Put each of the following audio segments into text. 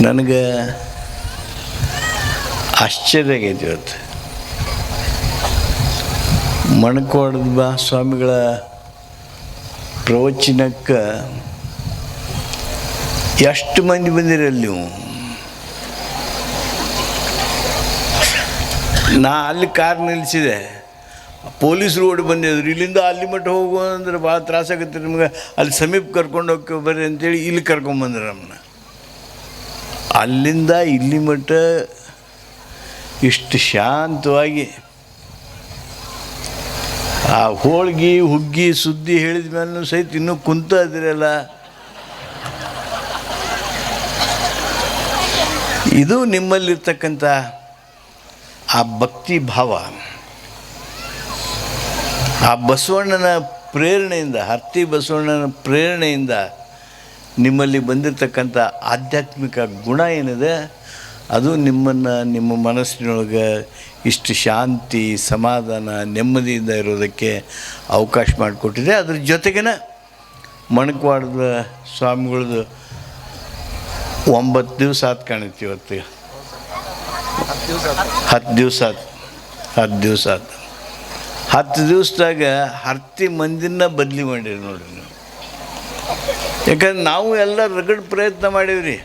ನನಗೆ ಆಶ್ಚರ್ಯ ಆಗೈತಿ ಇವತ್ತು. ಮಣಕೋಡದ ಬಾ ಸ್ವಾಮಿಗಳ ಪ್ರವಚನಕ್ಕೆ ಎಷ್ಟು ಮಂದಿ ಬಂದಿರಲ್ಲ ನೀವು? ನಾ ಅಲ್ಲಿ ಕಾರ್ ನಿಲ್ಲಿಸಿದೆ. ಪೊಲೀಸ್ ರೋಡ್ ಬಂದಿದ್ರು. ಇಲ್ಲಿಂದ ಅಲ್ಲಿ ಮಟ್ಟ ಹೋಗು ಅಂದ್ರೆ ಭಾಳ ತ್ರಾಸಾಗುತ್ತೆ ನಿಮ್ಗೆ. ಅಲ್ಲಿ ಸಮೀಪ ಕರ್ಕೊಂಡು ಹೋಗಿ ಬರ್ರಿ ಅಂತೇಳಿ ಇಲ್ಲಿ ಕರ್ಕೊಂಬಂದ್ರು ನಮ್ಮನ್ನ. ಅಲ್ಲಿಂದ ಇಲ್ಲಿ ಮಟ್ಟ ಇಷ್ಟು ಶಾಂತವಾಗಿ ಆ ಹೋಳ್ಗಿ, ಹುಗ್ಗಿ, ಸುದ್ದಿ ಹೇಳಿದ ಮೇಲೂ ಸಹಿತ ಇನ್ನೂ ಕುಂತ ಇದ್ರಲ್ಲ ಇದು ನಿಮ್ಮಲ್ಲಿರ್ತಕ್ಕಂಥ ಆ ಭಕ್ತಿ ಭಾವ. ಆ ಬಸವಣ್ಣನ ಪ್ರೇರಣೆಯಿಂದ, ಹರ್ತಿ ಬಸವಣ್ಣನ ಪ್ರೇರಣೆಯಿಂದ ನಿಮ್ಮಲ್ಲಿ ಬಂದಿರತಕ್ಕಂಥ ಆಧ್ಯಾತ್ಮಿಕ ಗುಣ ಏನಿದೆ, ಅದು ನಿಮ್ಮನ್ನು, ನಿಮ್ಮ ಮನಸ್ಸಿನೊಳಗೆ ಇಷ್ಟು ಶಾಂತಿ, ಸಮಾಧಾನ, ನೆಮ್ಮದಿಯಿಂದ ಇರೋದಕ್ಕೆ ಅವಕಾಶ ಮಾಡಿಕೊಟ್ಟಿದೆ. ಅದ್ರ ಜೊತೆಗೇನೆ ಮಣಕವಾಡದ ಸ್ವಾಮಿಗಳದ್ದು ಒಂಬತ್ತು ದಿವಸ ಆತ್ ಕಾಣುತ್ತೆ ಇವತ್ತು. ಹತ್ತು ದಿವಸ ಆತು. ಹತ್ತು ದಿವಸ ಆತು. ಹತ್ತು ದಿವಸದಾಗ ಹತ್ತಿ ಮಂದಿನ ಬದಲಿ ಮಾಡಿರಿ ನೋಡಿರಿ ನೀವು. ಯಾಕಂದ್ರೆ ನಾವು ಎಲ್ಲ ರಗಡ್ ಪ್ರಯತ್ನ ಮಾಡೀವ್ರಿ.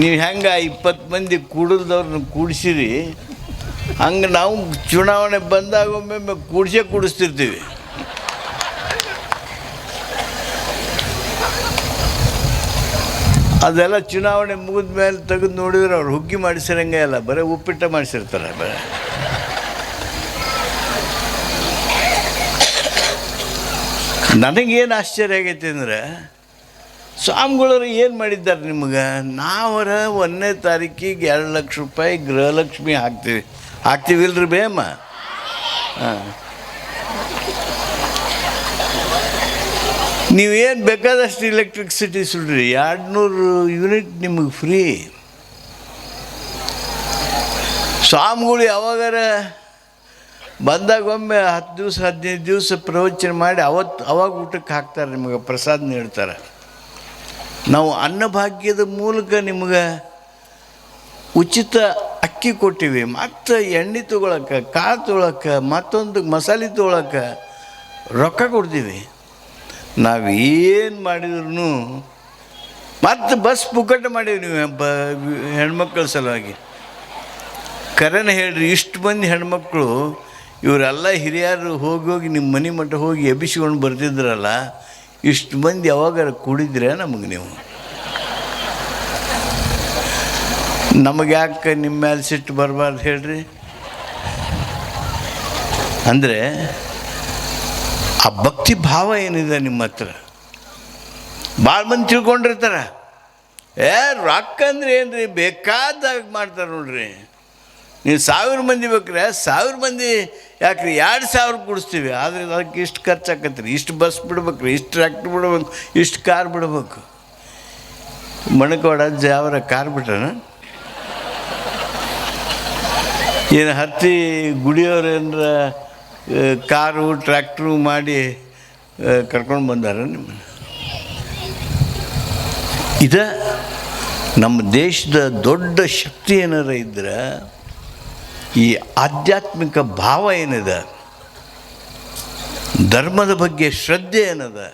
ನೀವು ಹೆಂಗೆ ಇಪ್ಪತ್ತು ಮಂದಿ ಕೂಡಿದವ್ರನ್ನ ಕೂಡಿಸಿರಿ, ಹಂಗೆ ನಾವು ಚುನಾವಣೆ ಬಂದಾಗ ಒಮ್ಮೆ ಕೂಡಿಸೇ ಕೂಡಿಸ್ತಿರ್ತೀವಿ. ಅದೆಲ್ಲ ಚುನಾವಣೆ ಮುಗಿದ ಮೇಲೆ ತೆಗೆದು ನೋಡಿದ್ರೆ ಅವ್ರು ಹುಗ್ಗಿ ಮಾಡಿಸಿರಂಗೆ ಅಲ್ಲ, ಬರೀ ಉಪ್ಪಿಟ್ಟ ಮಾಡಿಸಿರ್ತಾರೆ, ಬರೀ. ನನಗೇನು ಆಶ್ಚರ್ಯ ಆಗೈತೆ ಅಂದರೆ, ಸ್ವಾಮಿಗಳವರು ಏನು ಮಾಡಿದ್ದಾರೆ ನಿಮ್ಗೆ? ನಾವರ ಒಂದನೇ ತಾರೀಕಿಗೆ ಎರಡು ಲಕ್ಷ ರೂಪಾಯಿ ಗೃಹಲಕ್ಷ್ಮಿ ಹಾಕ್ತೀವಿ. ಹಾಕ್ತೀವಿಲ್ರಿ ಬೇಮ? ಹಾಂ. ನೀವೇನು ಬೇಕಾದಷ್ಟು ಇಲೆಕ್ಟ್ರಿಕ್ಸಿಟಿ ಸುಡ್ರಿ ಎರಡು ನೂರು ಯೂನಿಟ್ ನಿಮಗೆ ಫ್ರೀ ಸ್ವಾಮಿಗಳು ಯಾವಾಗಾರ ಬಂದಾಗ ಒಮ್ಮೆ ಹತ್ತು ದಿವಸ, ಹದಿನೈದು ದಿವಸ ಪ್ರವಚನ ಮಾಡಿ ಅವತ್ತು ಅವಾಗ ಊಟಕ್ಕೆ ಹಾಕ್ತಾರೆ, ನಿಮಗೆ ಪ್ರಸಾದ ನೀಡ್ತಾರೆ. ನಾವು ಅನ್ನಭಾಗ್ಯದ ಮೂಲಕ ನಿಮಗೆ ಉಚಿತ ಅಕ್ಕಿ ಕೊಟ್ಟಿವಿ. ಮತ್ತು ಎಣ್ಣೆ ತೊಗೊಳಕ್ಕೆ ಕಾಳು ತೊಗೊಳಕ್ಕೆ ಮತ್ತೊಂದು ಮಸಾಲೆ ತೊಗೊಳಕ್ಕೆ ರೊಕ್ಕ ಕೊಡ್ತೀವಿ. ನಾವು ಏನು ಮಾಡಿದ್ರು ಮತ್ತು ಬಸ್ ಪುಕ್ಕಟ್ಟು ಮಾಡೀವಿ ನೀವು ಬ ಹೆಣ್ಮಕ್ಳ ಸಲುವಾಗಿ. ಕರೆನ ಹೇಳ್ರಿ, ಇಷ್ಟು ಮಂದಿ ಹೆಣ್ಮಕ್ಳು ಇವರೆಲ್ಲ ಹಿರಿಯರು ಹೋಗಿ ಹೋಗಿ ನಿಮ್ಮ ಮನೆ ಮಟ್ಟ ಹೋಗಿ ಎಬ್ಬಿಸಿಕೊಂಡು ಬರ್ತಿದ್ರಲ್ಲ, ಇಷ್ಟು ಮಂದಿ ಯಾವಾಗಾರ ಕುಡಿದ್ರೆ ನಮಗೆ ನೀವು? ನಮಗೆ ಯಾಕೆ ನಿಮ್ಮ ಮೇಲೆ ಸಿಟ್ಟು ಬರಬಾರ್ದು ಹೇಳ್ರಿ? ಅಂದರೆ, ಆ ಭಕ್ತಿ ಭಾವ ಏನಿದೆ ನಿಮ್ಮ ಹತ್ರ? ಭಾಳ ಮಂದಿ ತಿಳ್ಕೊಂಡಿರ್ತಾರೆ. ಏ, ರೊಕ್ಕ ಅಂದ್ರೆ ಏನು ರೀ ಬೇಕಾದಾಗ ಮಾಡ್ತಾರೆ ನೋಡ್ರಿ. ನೀವು ಸಾವಿರ ಮಂದಿ ಬೇಕ್ರೆ, ಸಾವಿರ ಮಂದಿ ಯಾಕ್ರಿ ಎರಡು ಸಾವಿರ ಕೊಡಿಸ್ತೀವಿ, ಆದರೆ ಅದಕ್ಕೆ ಇಷ್ಟು ಖರ್ಚು ರೀ ಇಷ್ಟು ಬಸ್ ಬಿಡ್ಬೇಕು, ಇಷ್ಟು ಟ್ರ್ಯಾಕ್ಟ್ರ್ ಬಿಡ್ಬೇಕು, ಇಷ್ಟು ಕಾರ್ ಬಿಡ್ಬೇಕು. ಮಣಕೋಡ ಜಾವರ ಕಾರ್ ಬಿಟ್ರನ? ಏನು ಹತ್ತಿ ಗುಡಿಯವ್ರು ಏನಾರ ಕಾರು ಟ್ರ್ಯಾಕ್ಟ್ರು ಮಾಡಿ ಕರ್ಕೊಂಡು ಬಂದಾರ ನಿಮ್ಮ ಇದ ನಮ್ಮ ದೇಶದ ದೊಡ್ಡ ಶಕ್ತಿ ಏನಾರ ಇದ್ರೆ ಈ ಆಧ್ಯಾತ್ಮಿಕ ಭಾವ ಏನಿದೆ? ಧರ್ಮದ ಬಗ್ಗೆ ಶ್ರದ್ಧೆ ಏನದ?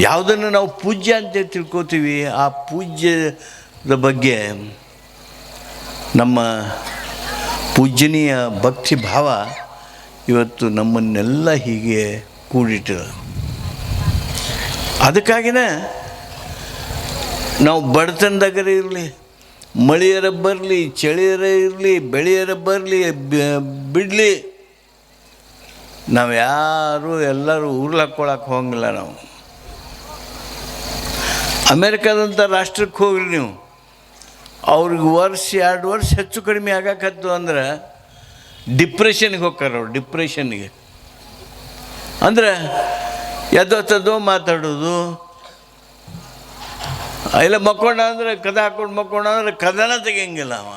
ಯಾವುದನ್ನು ನಾವು ಪೂಜ್ಯ ಅಂತ ತಿಳ್ಕೊತೀವಿ, ಆ ಪೂಜ್ಯದ ಬಗ್ಗೆ ನಮ್ಮ ಪೂಜ್ಯನೀಯ ಭಕ್ತಿ ಭಾವ ಇವತ್ತು ನಮ್ಮನ್ನೆಲ್ಲ ಹೀಗೆ ಕೂಡಿಟ್ಟ ಅದಕ್ಕಾಗಿನೇ ನಾವು ಬಡತನದಾಗರೇ ಇರಲಿ ಮಳೆಯರ ಬರಲಿ, ಚಳಿಯರ ಇರಲಿ, ಬೆಳೆಯರ ಬರಲಿ ಬಿಡಲಿ. ನಾವು ಯಾರು ಎಲ್ಲರೂ ಉರ್ಲಾಕೊಳಕ್ಕೆ ಹೋಗಂಗಿಲ್ಲ ನಾವು. ಅಮೇರಿಕಾದಂಥ ರಾಷ್ಟ್ರಕ್ಕೆ ಹೋಗ್ರಿ ನೀವು. ಅವ್ರಿಗೆ ವರ್ಷ, ಎರಡು ವರ್ಷ ಹೆಚ್ಚು ಕಡಿಮೆ ಆಗಕತ್ತು ಅಂದ್ರೆ ಡಿಪ್ರೆಷನ್ಗೆ ಹೋಗ್ತಾರೆ ಅವ್ರು, ಡಿಪ್ರೆಷನ್ಗೆ. ಅಂದ್ರೆ ತದ್ದೋ ಮಾತಾಡೋದು ಇಲ್ಲ ಮಕ್ಕೊಂಡ ಅಂದ್ರೆ ಕದ ಹಾಕೊಂಡು ಮಕ್ಕೊಂಡ ಅಂದ್ರೆ ಕದನ ತೆಗಿಯಂಗಿಲ್ಲ ಅವ.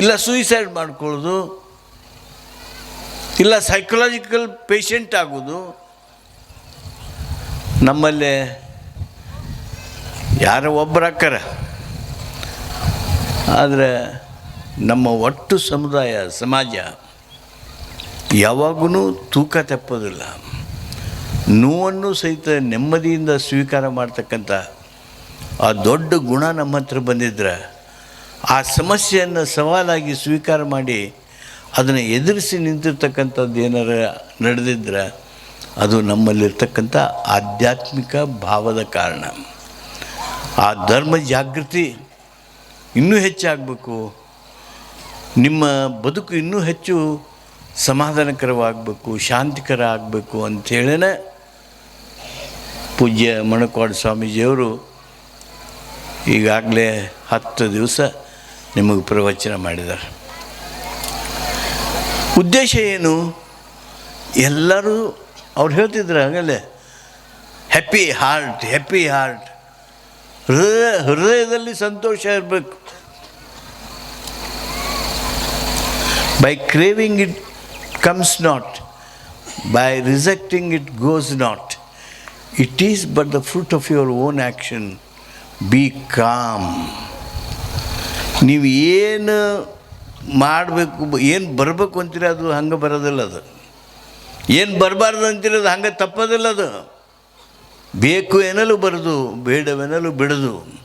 ಇಲ್ಲ ಸೂಯಿಸೈಡ್ ಮಾಡ್ಕೊಳ್ಳೋದು, ಇಲ್ಲ ಸೈಕಲಾಜಿಕಲ್ ಪೇಷಂಟ್ ಆಗೋದು. ನಮ್ಮಲ್ಲಿ ಯಾರೋ ಒಬ್ಬರು ಹಾಕ್ಕಾರ ಆದರೆ ನಮ್ಮ ಒಟ್ಟು ಸಮುದಾಯ, ಸಮಾಜ ಯಾವಾಗೂ ತೂಕ ತಪ್ಪೋದಿಲ್ಲ. ನೋವನ್ನು ಸಹಿತ ನೆಮ್ಮದಿಯಿಂದ ಸ್ವೀಕಾರ ಮಾಡ್ತಕ್ಕಂಥ ಆ ದೊಡ್ಡ ಗುಣ ನಮ್ಮ ಹತ್ರ ಬಂದಿದ್ರೆ, ಆ ಸಮಸ್ಯೆಯನ್ನು ಸವಾಲಾಗಿ ಸ್ವೀಕಾರ ಮಾಡಿ ಅದನ್ನು ಎದುರಿಸಿ ನಿಂತಿರ್ತಕ್ಕಂಥದ್ದು ಏನಾರ ನಡೆದಿದ್ರೆ, ಅದು ನಮ್ಮಲ್ಲಿರ್ತಕ್ಕಂಥ ಆಧ್ಯಾತ್ಮಿಕ ಭಾವದ ಕಾರಣ. ಆ ಧರ್ಮ ಜಾಗೃತಿ ಇನ್ನೂ ಹೆಚ್ಚಾಗಬೇಕು. ನಿಮ್ಮ ಬದುಕು ಇನ್ನೂ ಹೆಚ್ಚು ಸಮಾಧಾನಕರವಾಗಬೇಕು, ಶಾಂತಿಕರ ಆಗಬೇಕು ಅಂಥೇಳಿನೇ ಪೂಜ್ಯ ಮಣಕ್ವಾಡ ಸ್ವಾಮೀಜಿಯವರು ಈಗಾಗಲೇ ಹತ್ತು ದಿವಸ ನಿಮಗೆ ಪ್ರವಚನ ಮಾಡಿದ್ದಾರೆ. ಉದ್ದೇಶ ಏನು? ಎಲ್ಲರೂ ಅವ್ರು ಹೇಳ್ತಿದ್ರು ಹಾಗಲ್ಲೇ ಹ್ಯಾಪಿ ಹಾರ್ಟ್ ಹ್ಯಾಪಿ ಹಾರ್ಟ್ ಹೃದಯ, ಹೃದಯದಲ್ಲಿ ಸಂತೋಷ ಇರಬೇಕು. By craving it comes not by rejecting it goes not it is but the fruit of your own action be calm ನೀವು ಏನು ಮಾಡಬೇಕು, ಏನು ಬರಬೇಕು ಅಂತೀರ ಅದು ಹಂಗೆ ಬರೋದಿಲ್ಲ ಅದು. ಏನು ಬರಬಾರ್ದು ಅಂತೀರಿ ಅದು ಹಂಗೆ ತಪ್ಪೋದಿಲ್ಲ ಅದು. ಬೇಕು ಏನಲ್ಲೂ ಬರದು ಬೇಡವೆನಲು ಬಿಡದು.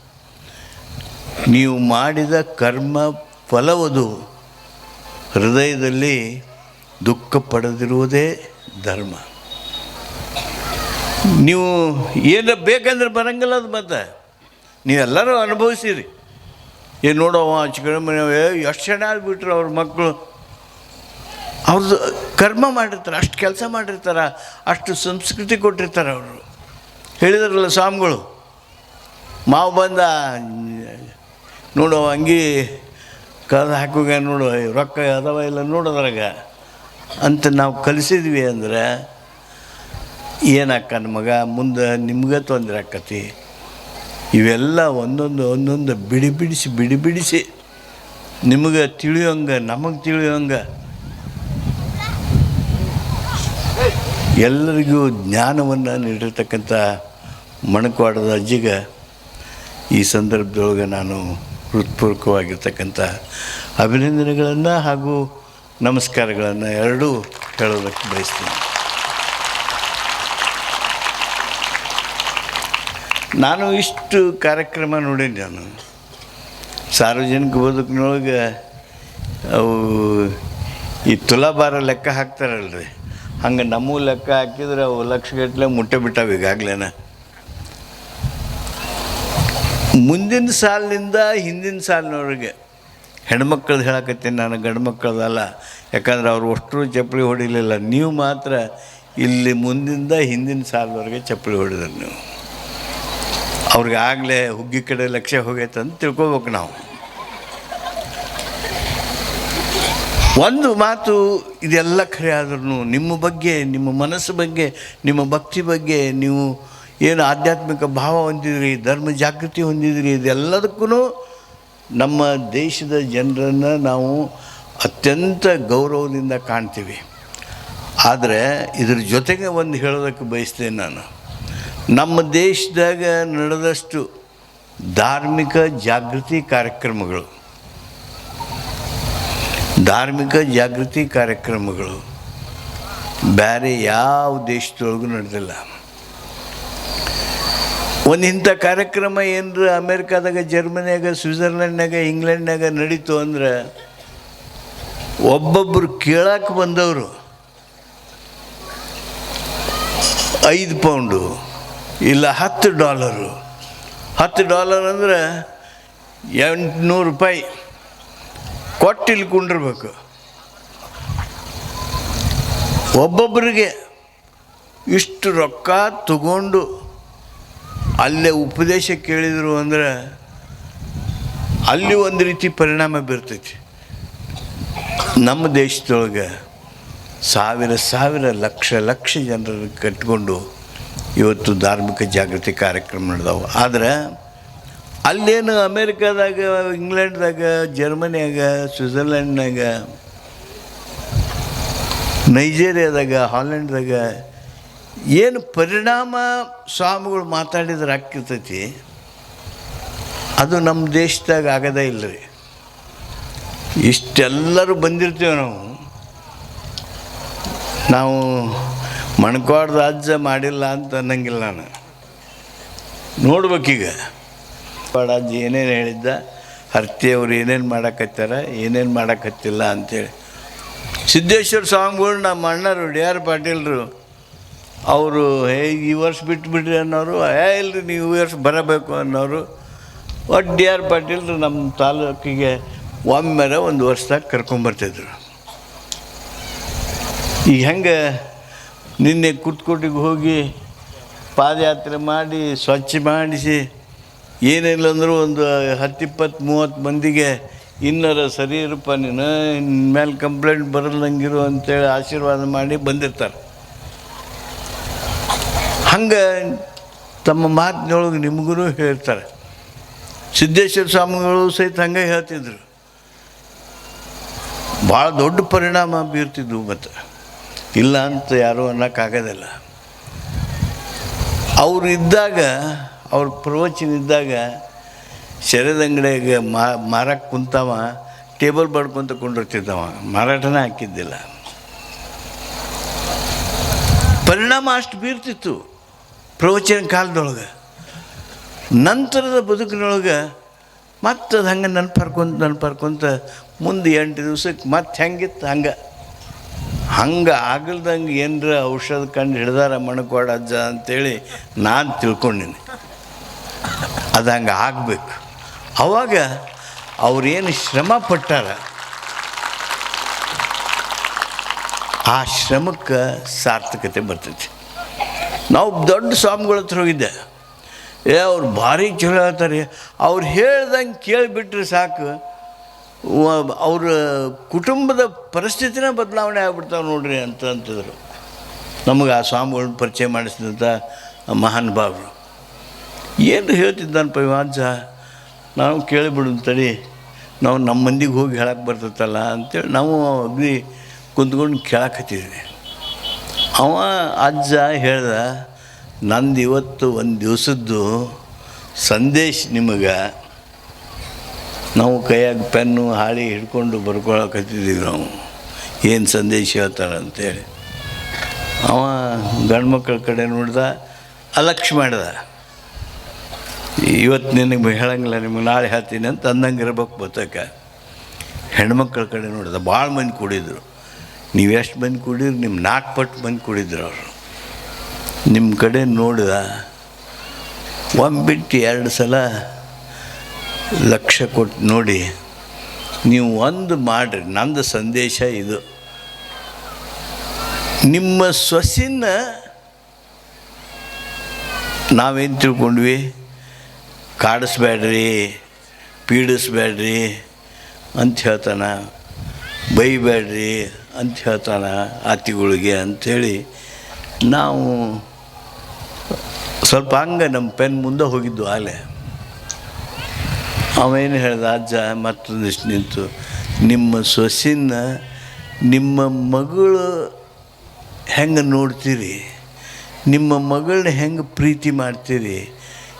ನೀವು ಮಾಡಿದ ಕರ್ಮ ಫಲವದು. ಹೃದಯದಲ್ಲಿ ದುಃಖ ಪಡೆದಿರುವುದೇ ಧರ್ಮ. ನೀವು ಏನು ಬೇಕಂದ್ರೆ ಬರಂಗಿಲ್ಲ ಅದು ಮತ್ತೆ. ನೀವೆಲ್ಲರೂ ಅನುಭವಿಸಿರಿ. ಏನು ನೋಡೋವ ಕಡೆ ಮನೆ ಎಷ್ಟು ಜನ ಆಗಿಬಿಟ್ರು ಅವ್ರ ಮಕ್ಕಳು ಅವ್ರದ್ದು ಕರ್ಮ ಮಾಡಿರ್ತಾರೆ, ಅಷ್ಟು ಕೆಲಸ ಮಾಡಿರ್ತಾರೆ, ಅಷ್ಟು ಸಂಸ್ಕೃತಿ ಕೊಟ್ಟಿರ್ತಾರೆ ಅವರು. ಹೇಳಿದ್ರಲ್ಲ ಸ್ವಾಮಿಗಳು, ಮಾವು ಬಂದ, ನೋಡು ಅಂಗಿ ಕದ ಹಾಕೋಗ ನೋಡು ರೊಕ್ಕ ಅದಾವ ಇಲ್ಲ ನೋಡೋದ್ರಾಗ ಅಂತ ನಾವು ಕಲಿಸಿದ್ವಿ ಅಂದ್ರೆ ಏನಕ್ಕ ಮಗ? ಮುಂದೆ ನಿಮ್ಗೆ ತೊಂದರೆ ಆಕತಿ. ಇವೆಲ್ಲ ಒಂದೊಂದು ಒಂದೊಂದು ಬಿಡಿ ಬಿಡಿಸಿ ಬಿಡಿ ಬಿಡಿಸಿ. ನಿಮಗೆ ತಿಳಿಯೋಂಗೆ, ನಮಗೆ ತಿಳಿಯೋಂಗೆ. ಎಲ್ಲರಿಗೂ ಜ್ಞಾನವನ್ನು ನೀಡಿರ್ತಕ್ಕಂಥ ಮಣಕವಾಡದ ಅಜ್ಜಿಗೆ ಈ ಸಂದರ್ಭದೊಳಗೆ ನಾನು ಹೃತ್ಪೂರ್ವಕವಾಗಿರ್ತಕ್ಕಂಥ ಅಭಿನಂದನೆಗಳನ್ನು ಹಾಗೂ ನಮಸ್ಕಾರಗಳನ್ನು ಎರಡೂ ಹೇಳೋದಕ್ಕೆ ಬಯಸ್ತೀನಿ. ನಾನು ಇಷ್ಟು ಕಾರ್ಯಕ್ರಮ ನೋಡೀನಿ ನಾನು. ಸಾರ್ವಜನಿಕ ಬದುಕಿನೊಳಗೆ ಅವು ಈ ತುಲಾಭಾರ ಲೆಕ್ಕ ಹಾಕ್ತಾರಲ್ರಿ. ಹಂಗೆ ನಮ್ಮೂ ಲೆಕ್ಕ ಹಾಕಿದ್ರೆ ಅವು ಲಕ್ಷಗಟ್ಟಲೆ ಮುಟ್ಟೆ ಬಿಟ್ಟಾವ ಈಗಾಗ್ಲೇನ. ಮುಂದಿನ ಸಾಲಿನಿಂದ ಹಿಂದಿನ ಸಾಲಿನವ್ರಿಗೆ ಹೆಣ್ಮಕ್ಳದ್ದು ಹೇಳಕತ್ತೀನಿ ನಾನು, ಗಂಡು ಮಕ್ಕಳದಲ್ಲ ಯಾಕಂದ್ರೆ ಅವ್ರು ಅಷ್ಟು ಚಪ್ಪಲಿ ಹೊಡಿಲಿಲ್ಲ. ನೀವು ಮಾತ್ರ ಇಲ್ಲಿ ಮುಂದಿಂದ ಹಿಂದಿನ ಸಾಲವರೆಗೆ ಚಪ್ಪಲಿ ಹೊಡೆದ್ರಿ ನೀವು. ಅವ್ರಿಗೆ ಆಗಲೇ ಹುಗ್ಗಿ ಕಡೆ ಲಕ್ಷ್ಯ ಹೋಗೈತೆ ಅಂತ ತಿಳ್ಕೊಬೇಕು ನಾವು. ಒಂದು ಮಾತು ಇದೆಲ್ಲ ಖರೆ ಆದ್ರೂ ನಿಮ್ಮ ಬಗ್ಗೆ, ನಿಮ್ಮ ಮನಸ್ಸು ಬಗ್ಗೆ, ನಿಮ್ಮ ಭಕ್ತಿ ಬಗ್ಗೆ, ನೀವು ಏನು ಆಧ್ಯಾತ್ಮಿಕ ಭಾವ ಹೊಂದಿದ್ರಿ, ಧರ್ಮ ಜಾಗೃತಿ ಹೊಂದಿದ್ರಿ ಇದೆಲ್ಲದಕ್ಕೂ ನಮ್ಮ ದೇಶದ ಜನರನ್ನು ನಾವು ಅತ್ಯಂತ ಗೌರವದಿಂದ ಕಾಣ್ತೀವಿ. ಆದರೆ ಇದ್ರ ಜೊತೆಗೆ ಒಂದು ಹೇಳೋದಕ್ಕೆ ಬಯಸ್ತೇನೆ ನಾನು. ನಮ್ಮ ದೇಶದಾಗ ನಡೆದಷ್ಟು ಧಾರ್ಮಿಕ ಜಾಗೃತಿ ಕಾರ್ಯಕ್ರಮಗಳು. ಧಾರ್ಮಿಕ ಜಾಗೃತಿ ಕಾರ್ಯಕ್ರಮಗಳು ಬೇರೆ ಯಾವ ದೇಶದೊಳಗೂ ನಡೆದಿಲ್ಲ. ಒಂದು ಇಂಥ ಕಾರ್ಯಕ್ರಮ ಏನರ ಅಮೇರಿಕಾದಾಗ, ಜರ್ಮನಿಯಾಗ, ಸ್ವಿಟ್ಜರ್ಲೆಂಡ್ನಾಗ, ಇಂಗ್ಲೆಂಡ್ನಾಗ ನಡೀತು ಅಂದ್ರೆ ಒಬ್ಬೊಬ್ಬರು ಕೇಳಕ್ಕೆ ಬಂದವರು ಐದು ಪೌಂಡು. ಇಲ್ಲ, ಹತ್ತು ಡಾಲರು. ಹತ್ತು ಡಾಲರ್ ಅಂದ್ರೆ ಎಂಟುನೂರು ರೂಪಾಯಿ. ಕೊಟ್ಟು ಇಲ್ಲಿ ಕುಂಡಿರ್ಬೇಕು. ಒಬ್ಬೊಬ್ಬರಿಗೆ ಇಷ್ಟು ರೊಕ್ಕ ತಗೊಂಡು ಅಲ್ಲೇ ಉಪದೇಶ ಕೇಳಿದರು ಅಂದ್ರೆ ಅಲ್ಲಿ ಒಂದು ರೀತಿ ಪರಿಣಾಮ ಬೀರ್ತೈತಿ. ನಮ್ಮ ದೇಶದೊಳಗೆ ಸಾವಿರ ಸಾವಿರ ಲಕ್ಷ ಲಕ್ಷ ಜನರನ್ನು ಕಟ್ಕೊಂಡು ಇವತ್ತು ಧಾರ್ಮಿಕ ಜಾಗೃತಿ ಕಾರ್ಯಕ್ರಮ ನಡೆದವು. ಆದರೆ ಅಲ್ಲೇನು ಅಮೇರಿಕಾದಾಗ, ಇಂಗ್ಲೆಂಡ್ದಾಗ, ಜರ್ಮನಿಯಾಗ, ಸ್ವಿಟ್ಜರ್ಲೆಂಡ್ನಾಗ, ನೈಜೀರಿಯಾದಾಗ ಹಾಲೆಂಡ್ದಾಗ ಏನು ಪರಿಣಾಮ ಸ್ವಾಮಿಗಳು ಮಾತಾಡಿದ್ರೆ ಆಗ್ತಿರ್ತೈತಿ, ಅದು ನಮ್ಮ ದೇಶದಾಗ ಆಗದೇ ಇಲ್ಲ ರೀ ಇಷ್ಟೆಲ್ಲರೂ ಬಂದಿರ್ತೀವಿ ನಾವು. ನಾವು ಮಣ್ಕಾಡ್ದ ರಾಜ್ಯ ಮಾಡಿಲ್ಲ ಅಂತ ಅನ್ನಂಗಿಲ್ಲ ನಾನು. ನೋಡ್ಬೇಕೀಗ. ರಾಜ್ಯ ಏನೇನು ಹೇಳಿದ್ದ ಹರ್ತಿಯವ್ರು ಏನೇನು ಮಾಡಕತ್ತಾರ ಏನೇನು ಮಾಡಕತ್ತಿಲ್ಲ ಅಂತೇಳಿ. ಸಿದ್ದೇಶ್ವರ ಸ್ವಾಮಿಗಳು ನಮ್ಮ ಅಣ್ಣರು, ಡಿ ಆರ್ ಪಾಟೀಲ್ರು, ಅವರು, ಹೇ, ಈ ವರ್ಷ ಬಿಟ್ಬಿಡ್ರಿ ಅನ್ನೋರು ಏ ಇಲ್ರಿ, ನೀವು ವರ್ಷ ಬರಬೇಕು ಅನ್ನೋರು. ಒಟ್ಟು ಡಿ ಆರ್ ಪಾಟೀಲ್ರು ನಮ್ಮ ತಾಲೂಕಿಗೆ ಒಮ್ಮೆಲೆ ಒಂದು ವರ್ಷದಾಗ ಕರ್ಕೊಂಬರ್ತಿದ್ರು. ಈಗ ಹೆಂಗೆ ನಿನ್ನೆ ಕುಟ್ಕೋಟಿಗೆ ಹೋಗಿ ಪಾದಯಾತ್ರೆ ಮಾಡಿ, ಸ್ವಚ್ಛ ಮಾಡಿಸಿ, ಏನಿಲ್ಲ ಅಂದರೂ ಒಂದು ಹತ್ತು ಇಪ್ಪತ್ತು ಮೂವತ್ತು ಮಂದಿಗೆ ಇನ್ನರ ಸರಿ ಇರಪ್ಪ, ನೀನು ಮೇಲೆ ಕಂಪ್ಲೇಂಟ್ ಬರಲ್ದಂಗಿರು ಅಂತೇಳಿ ಆಶೀರ್ವಾದ ಮಾಡಿ ಬಂದಿರ್ತಾರೆ. ಹಂಗೆ ತಮ್ಮ ಮಾತಿನೊಳಗೆ ನಿಮಗೂ ಹೇಳ್ತಾರೆ. ಸಿದ್ದೇಶ್ವರ ಸ್ವಾಮಿಗಳು ಸಹಿತ ಹಂಗೆ ಹೇಳ್ತಿದ್ರು. ಭಾಳ ದೊಡ್ಡ ಪರಿಣಾಮ ಬೀರ್ತಿದ್ವು ಮತ್ತು. ಇಲ್ಲ ಅಂತ ಯಾರೂ ಅನ್ನೋಕ್ಕಾಗೋದಿಲ್ಲ. ಅವರು ಇದ್ದಾಗ ಅವ್ರ ಪ್ರವಚನ ಇದ್ದಾಗ ಶರದ ಅಂಗಡಿಯಾಗ ಮಾರಕ್ಕೆ ಕುಂತವ, ಟೇಬಲ್ ಬಡ್ಕೊಂತ ಕೊಂಡಿರ್ತಿದ್ದವ, ಮಾರಾಟನೇ ಹಾಕಿದ್ದಿಲ್ಲ. ಪರಿಣಾಮ ಅಷ್ಟು ಬೀರ್ತಿತ್ತು ಪ್ರವಚನ ಕಾಲದೊಳಗೆ. ನಂತರದ ಬದುಕಿನೊಳಗೆ ಮತ್ತೆ ಅದು ಹಂಗೆ ನೆನ್ಪರ್ಕೊಂತ ನೆನ್ಪರ್ಕೊಂತ ಮುಂದೆ ಎಂಟು ದಿವ್ಸಕ್ಕೆ ಮತ್ತೆ ಹೆಂಗಿತ್ತು ಹಂಗೆ. ಹಂಗೆ ಆಗಲ್ದಂಗೆ ಏನರ ಔಷಧ ಕಂಡು ಹಿಡ್ದಾರ ಮಣಕೋಡ ಅಜ್ಜ ಅಂತೇಳಿ ನಾನು ತಿಳ್ಕೊಂಡಿನಿ. ಅದು ಹಂಗೆ ಆಗಬೇಕು. ಅವಾಗ ಅವ್ರೇನು ಶ್ರಮ ಪಟ್ಟಾರ, ಆ ಶ್ರಮಕ್ಕೆ ಸಾರ್ಥಕತೆ ಬರ್ತೈತಿ. ನಾವು ದೊಡ್ಡ ಸ್ವಾಮಿಗಳ ಹತ್ರ ಹೋಗಿದ್ದೆ. ಏ, ಅವ್ರು ಭಾರಿ ಚಲೋ ಹೇಳ್ತಾರೆ. ಅವ್ರು ಹೇಳ್ದಂಗೆ ಕೇಳಿಬಿಟ್ರೆ ಸಾಕು. ಅವ್ರ ಕುಟುಂಬದ ಪರಿಸ್ಥಿತಿನೇ ಬದಲಾವಣೆ ಆಗ್ಬಿಡ್ತಾವೆ ನೋಡ್ರಿ ಅಂತ ಅಂತಿದ್ರು. ನಮಗೆ ಆ ಸ್ವಾಮಿಗಳನ್ನ ಪರಿಚಯ ಮಾಡಿಸಿದಂಥ ಮಹಾನ್ ಭಾವರು ಏನು ಹೇಳ್ತಿದ್ದಾನಪ್ಪ ಇವ ಅಜ್ಜ ನಾವು ಕೇಳಿಬಿಡು ತಡಿ, ನಾವು ನಮ್ಮ ಮಂದಿಗೆ ಹೋಗಿ ಹೇಳಕ್ಕೆ ಬರ್ತೈತಲ್ಲ ಅಂತೇಳಿ ನಾವು ಅಗ್ನಿ ಕುಂತ್ಕೊಂಡು ಕೇಳಕತ್ತಿದ್ವಿ. ಅವ ಅಜ್ಜ ಹೇಳ್ದ, ನಂದು ಇವತ್ತು ಒಂದು ದಿವಸದ್ದು ಸಂದೇಶ ನಿಮಗೆ. ನಾವು ಕೈಯಾಗ ಪೆನ್ನು, ಹಾಳಿ ಹಿಡ್ಕೊಂಡು ಬರ್ಕೊಳಕತ್ತಿದ್ದೀವಿ ನಾವು. ಏನು ಸಂದೇಶ ಹೇಳ್ತಾರೆ ಅಂತೇಳಿ. ಅವ ಗಂಡು ಕಡೆ ನೋಡ್ದ, ಅಲಕ್ಷ್ಯ ಮಾಡ್ದ. ಇವತ್ತು ನಿನಗೆ ಹೇಳಂಗಿಲ್ಲ, ನಿಮ್ಗೆ ನಾಳೆ ಹೇಳ್ತೀನಿ ಅಂತ ಅಂದಂಗೆ ಇರ್ಬೇಕು ಬತ್ತಕ್ಕೆ. ಹೆಣ್ಮಕ್ಳ ಕಡೆ ನೋಡಿದ ಭಾಳ ಮಂದಿ ಕುಡಿದ್ರು. ನೀವು ಎಷ್ಟು ಮಂದಿ ಕುಡಿದ್ರು? ನಿಮ್ಮ ನಾಲ್ಕು ಪಟ್ಟು ಮಂದಿ ಕುಡಿದ್ರು ಅವರು. ನಿಮ್ಮ ಕಡೆ ನೋಡಿದ, ಒಂದು ಬಿಟ್ಟು ಎರಡು ಸಲ ಲಕ್ಷ್ಯ ಕೊಟ್ಟು ನೋಡಿ, ನೀವು ಒಂದು ಮಾಡಿರಿ. ನಂದು ಸಂದೇಶ ಇದು. ನಿಮ್ಮ ಸೊಸಿನ ನಾವೇನು ತಿಳ್ಕೊಂಡ್ವಿ? ಕಾಡಿಸ್ಬೇಡ್ರಿ, ಪೀಡಿಸ್ಬೇಡ್ರಿ ಅಂತ ಹೇಳ್ತಾನ. ಬೈಬೇಡ್ರಿ ಅಂತ ಹೇಳ್ತಾನ ಆತಿಗಳಿಗೆ ಅಂಥೇಳಿ ನಾವು ಸ್ವಲ್ಪ ಹಂಗೆ ನಮ್ಮ ಪೆನ್ ಮುಂದೆ ಹೋಗಿದ್ದು ಆಲೆ. ಅವೇನು ಹೇಳ್ದ, ಅಜ್ಜ ಮತ್ತೊಂದಿಷ್ಟು ನಿಂತು, ನಿಮ್ಮ ಸೊಸಿನ ನಿಮ್ಮ ಮಗಳು ಹೆಂಗೆ ನೋಡ್ತೀರಿ? ನಿಮ್ಮ ಮಗಳನ್ನ ಹೆಂಗೆ ಪ್ರೀತಿ ಮಾಡ್ತೀರಿ?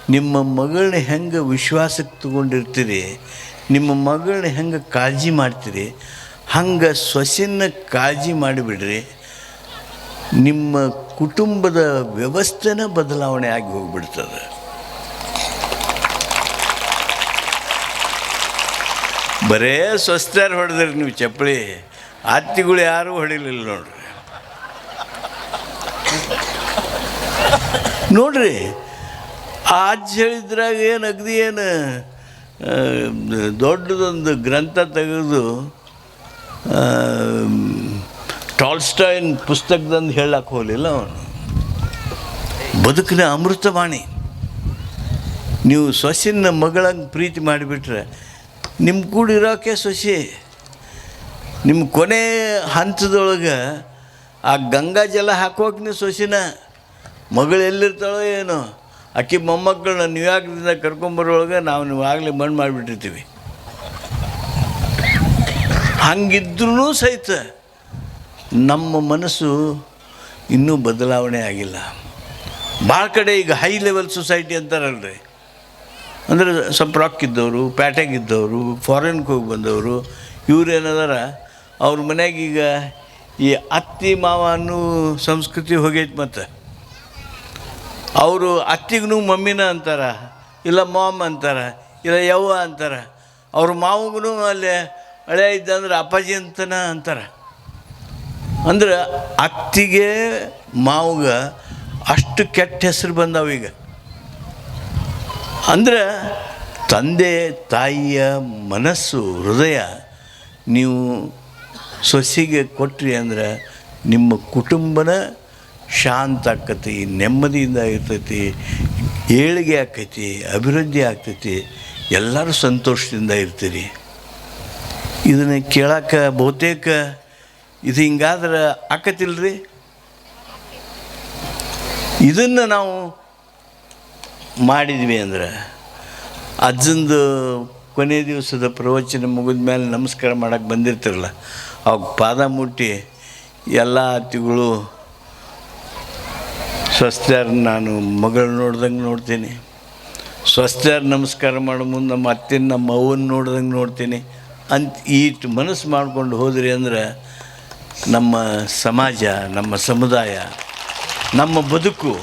ನಿಮ್ಮ ಮಗಳನ್ನ ಹೆಂಗೆ ವಿಶ್ವಾಸಕ್ಕೆ ತಗೊಂಡಿರ್ತೀರಿ? ನಿಮ್ಮ ಮಗಳನ್ನ ಹೆಂಗೆ ಕಾಳಜಿ ಮಾಡ್ತೀರಿ? ಹಂಗೆ ಸೊಸಿನ ಕಾಳಜಿ ಮಾಡಿಬಿಡ್ರಿ. ನಿಮ್ಮ ಕುಟುಂಬದ ವ್ಯವಸ್ಥೆನ ಬದಲಾವಣೆ ಆಗಿ ಹೋಗ್ಬಿಡ್ತದೆ. ಬರೇ ಸ್ವಸ್ಥರು ಹೊಡೆದ್ರಿ ನೀವು ಚಪ್ಪಳಿ ಅತ್ತಿಗಳು ಯಾರೂ ಹೊಡಿಲಿಲ್ಲ ನೋಡ್ರಿ. ನೋಡ್ರಿ ಆ ಅಜ್ಜ ಹೇಳಿದ್ರಾಗ ಏನು, ಅಗ್ದಿ ಏನು ದೊಡ್ಡದೊಂದು ಗ್ರಂಥ ತೆಗೆದು ಟಾಲ್ಸ್ಟೈನ್ ಪುಸ್ತಕದಂದು ಹೇಳಕ್ಕೆ ಹೋಗಲಿಲ್ಲ ಅವನು. ಬದುಕಿನ ಅಮೃತವಾಣಿ. ನೀವು ಸೊಸಿನ ಮಗಳಂಗೆ ಪ್ರೀತಿ ಮಾಡಿಬಿಟ್ರೆ ನಿಮ್ಮ ಕೂಡ ಇರೋಕೆ ಸೊಸಿ. ನಿಮ್ಮ ಕೊನೆ ಹಂತದೊಳಗೆ ಆ ಗಂಗಾ ಜಲ ಹಾಕೋಕೆ ನೀವು ಸೊಸಿನ ಮಗಳು ಎಲ್ಲಿರ್ತಾಳೋ ಏನೋ, ಅಕ್ಕಿ ಮೊಮ್ಮಕ್ಕಳನ್ನ ನ್ಯೂಯಾರ್ಕ್ದಿಂದ ಕರ್ಕೊಂಬರೋಳಗೆ ನಾವು ನೀವು ಆಗಲೇ ಮಣ್ಣು ಮಾಡಿಬಿಟ್ಟಿರ್ತೀವಿ. ಹಂಗಿದ್ರೂ ಸಹಿತ ನಮ್ಮ ಮನಸ್ಸು ಇನ್ನೂ ಬದಲಾವಣೆ ಆಗಿಲ್ಲ. ಭಾಳ ಕಡೆ ಈಗ ಹೈ ಲೆವೆಲ್ ಸೊಸೈಟಿ ಅಂತಾರಲ್ರಿ. ಅಂದರೆ ಸ್ವಲ್ಪ ರಾಕ್ ಇದ್ದವರು ಪ್ಯಾಟೆಗಿದ್ದವರು ಫಾರಿನ್ಗೆ ಹೋಗಿ ಬಂದವರು, ಇವ್ರು ಏನದಾರ, ಅವ್ರ ಮನ್ಯಾಗ ಈಗ ಈ ಅತ್ತಿ ಮಾವ ಅನ್ನೋ ಸಂಸ್ಕೃತಿ ಹೋಗೈತೆ ಮತ್ತು. ಅವರು ಅತ್ತಿಗೂ ಮಮ್ಮಿನ ಅಂತಾರ, ಇಲ್ಲ ಮಾಮ್ ಅಂತಾರ, ಇಲ್ಲ ಯವ್ವ ಅಂತಾರ. ಅವ್ರ ಮಾವಗೂ ಅಲ್ಲಿ ಹಳೆ ಇದ್ದಂದ್ರೆ ಅಪ್ಪಾಜಿ ಅಂತನ ಅಂತಾರೆ. ಅಂದ್ರೆ ಅತ್ತಿಗೆ, ಮಾವಗ ಅಷ್ಟು ಕೆಟ್ಟ ಹೆಸರು ಬಂದಾವೀಗ ಅಂದ್ರೆ ತಂದೆ ತಾಯಿಯ ಮನಸ್ಸು, ಹೃದಯ ನೀವು ಸೊಸೆಗೆ ಕೊಟ್ರಿ ಅಂದ್ರೆ ನಿಮ್ಮ ಕುಟುಂಬನ ಶಾಂತ ಆಕತಿ, ನೆಮ್ಮದಿಯಿಂದ ಇರ್ತೈತಿ, ಏಳಿಗೆ ಆಕೈತಿ, ಅಭಿವೃದ್ಧಿ ಆಗ್ತೈತಿ, ಎಲ್ಲರೂ ಸಂತೋಷದಿಂದ ಇರ್ತೀರಿ. ಇದನ್ನು ಕೇಳಕ್ಕೆ ಬಹುತೇಕ ಇದು ಹಿಂಗಾದ್ರೆ ಆಕತಿಲ್ರಿ? ಇದನ್ನು ನಾವು ಮಾಡಿದ್ವಿ ಅಂದ್ರೆ ಅಜ್ಜಂದು ಕೊನೆ ದಿವಸದ ಪ್ರವಚನ ಮುಗಿದ ಮೇಲೆ ನಮಸ್ಕಾರ ಮಾಡೋಕ್ಕೆ ಬಂದಿರ್ತಿರಲ್ಲ, ಅವಾಗ ಪಾದ ಮುಟ್ಟಿ ಎಲ್ಲ ಅತಿಗಳು ಸ್ವಸ್ಥ್ಯಾರ ನಾನು ಮಗಳು ನೋಡ್ದಂಗೆ ನೋಡ್ತೀನಿ. ಸ್ವಸ್ಥ್ಯಾರ ನಮಸ್ಕಾರ ಮಾಡೋ ಮುಂದೆ ನಮ್ಮ ಅತ್ತಿನ ನಮ್ಮ ಅವ್ವನ ನೋಡ್ದಂಗೆ ನೋಡ್ತೀನಿ ಅಂತ ಈಟು ಮನಸ್ಸು ಮಾಡಿಕೊಂಡು ಹೋದ್ರಿ ಅಂದ್ರೆ ನಮ್ಮ ಸಮಾಜ, ನಮ್ಮ ಸಮುದಾಯ, ನಮ್ಮ ಬದುಕು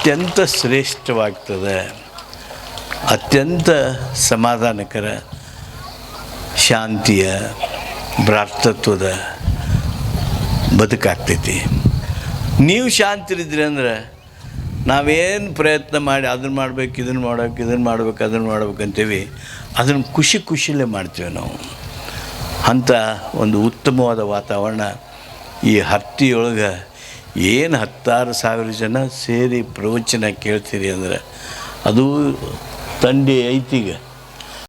ಅತ್ಯಂತ ಶ್ರೇಷ್ಠವಾಗ್ತದೆ. ಅತ್ಯಂತ ಸಮಾಧಾನಕರ, ಶಾಂತಿಯ ಭ್ರಾತೃತ್ವದ ಬದುಕಾಗ್ತೈತಿ. ನೀವು ಶಾಂತಿರಿದ್ರಿ ಅಂದ್ರೆ ನಾವೇನು ಪ್ರಯತ್ನ ಮಾಡಿ ಅದನ್ನು ಮಾಡ್ಬೇಕು ಇದನ್ನು ಮಾಡ್ಬೇಕು ಇದನ್ನು ಮಾಡ್ಬೇಕು ಅದನ್ನು ಮಾಡ್ಬೇಕು ಅಂತೀವಿ ಅದನ್ನು ಖುಷಿ ಖುಷಿಲೇ ಮಾಡ್ತೀವಿ ನಾವು. ಅಂಥ ಒಂದು ಉತ್ತಮವಾದ ವಾತಾವರಣ ಈ ಹತ್ತಿಯೊಳಗೆ ಏನು ಹತ್ತಾರು ಸಾವಿರ ಜನ ಸೇರಿ ಪ್ರವಚನ ಕೇಳ್ತೀರಿ ಅಂದ್ರೆ ಅದು ತಂಡಿ ಐತೀಗ